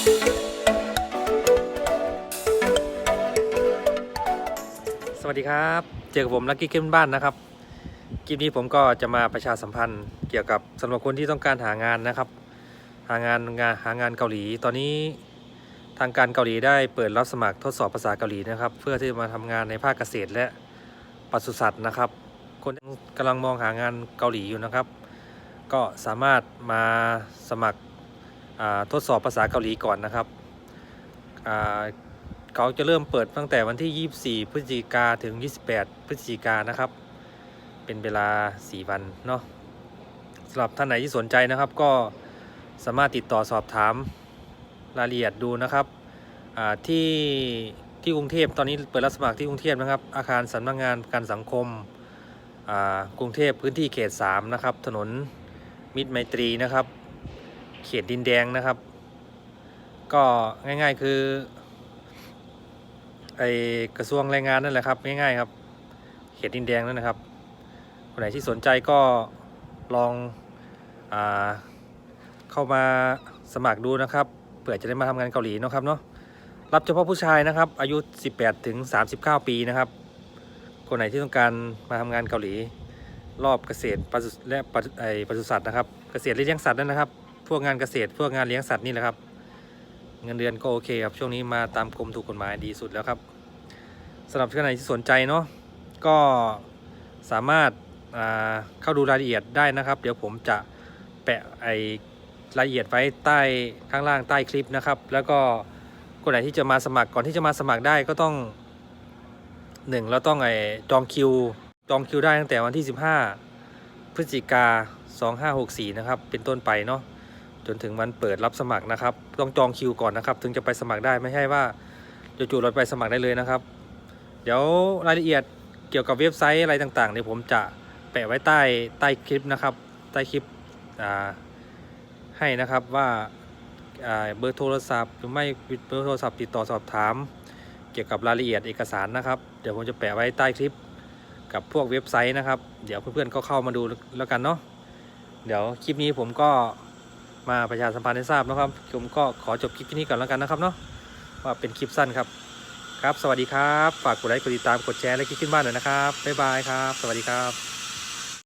สวัสดีครับ เจอกับผมลักกี้เกมบ้านนะครับ คลิปนี้ผมก็จะมาประชาสัมพันธ์เกี่ยวกับสำหรับคนที่ต้องการหางานนะครับ หางานงานหางานเกาหลี ตอนนี้ทางการเกาหลีได้เปิดรับสมัครทดสอบภาษาเกาหลีนะครับ เพื่อที่จะมาทำงานในภาคเกษตรและปศุสัตว์นะครับ คนกำลังมองหางานเกาหลีอยู่นะครับ ก็สามารถมาสมัคร ทดสอบภาษาเกาหลีก่อนนะครับเขาจะเริ่มเปิดตั้งแต่วันที่ 24 พฤศจิกาถึง 28 พฤศจิกานะครับ เป็นเวลา 4 วันเนาะสำหรับท่านไหนที่สนใจนะครับก็สามารถติดต่อสอบถามรายละเอียดดูนะครับที่ที่กรุงเทพตอนนี้เปิดรับสมัครที่กรุงเทพนะครับ อาคารสำนักงานประกันสังคมกรุงเทพพื้นที่เขต 3 นะครับ ถนนมิตรไมตรีนะครับ เขตดินแดงนะครับ ก็ง่าย ๆคือไอกระทรวงแรงงานนั่นแหละครับง่ายๆครับ เขตดินแดงนั่นนะครับคนไหนที่สนใจก็ลองอาเข้ามาสมัครดูนะครับเผื่อจะได้มาทำงานเกาหลีเนาะครับเนาะรับเฉพาะผู้ชายนะครับ อายุ 18 ถึง 39 ปีนะครับ คนไหนที่ต้องการมาทำงานเกาหลี รอบเกษตรปศุและปศุไอปศุสัตว์นะครับ เกษตรและเลี้ยงสัตว์นั่นนะครับ พวกงานเกษตร พวกงานเลี้ยงสัตว์นี่แหละครับ เงินเดือนก็โอเคครับช่วงนี้มาตามกรมถูกกฎหมายดีสุดแล้วครับสำหรับท่านไหนที่สนใจเนาะก็สามารถาเข้าดูรายละเอียดได้นะครับ เดี๋ยวผมจะแปะไอรายละเอียดไว้ใต้ข้างล่างใต้คลิปนะครับ แล้วก็คนไหนที่จะมาสมัครก่อนที่จะมาสมัครได้ก็ต้องหนึ่งเราต้องไอจองคิวจองคิวได้ตั้งแต่วันที่ 15 พฤศจิกา2564 นะครับ เป็นต้นไปเนาะ จนถึงวันเปิดรับสมัครนะครับ ต้องจองคิวก่อนนะครับ ถึงจะไปสมัครได้ไม่ใช่ว่าจู่ๆเราไปสมัครได้เลยนะครับ เดี๋ยวรายละเอียดเกี่ยวกับเว็บไซต์อะไรต่างๆเดี๋ยวผมจะแปะไว้ใต้ใต้คลิปนะครับ ใต้คลิปให้นะครับว่าเบอร์โทรศัพท์หรือไม่เบอร์โทรศัพท์ติดต่อสอบถาม เกี่ยวกับรายละเอียดเอกสารนะครับ เดี๋ยวผมจะแปะไว้ใต้คลิปกับพวกเว็บไซต์นะครับ เดี๋ยวเพื่อนๆก็เข้ามาดูแล้วกันเนาะเดี๋ยวคลิปนี้ผมก็ มาประชาสัมพันธ์ให้ทราบนะครับผมก็ขอจบคลิปนี้ก่อนแล้วกันนะครับเนาะว่าเป็นคลิปสั้นครับ ครับ สวัสดีครับ ฝากกดไลค์กดติดตามกดแชร์และคลิกขึ้นบ้านหน่อยนะครับบ๊ายบายครับ สวัสดีครับ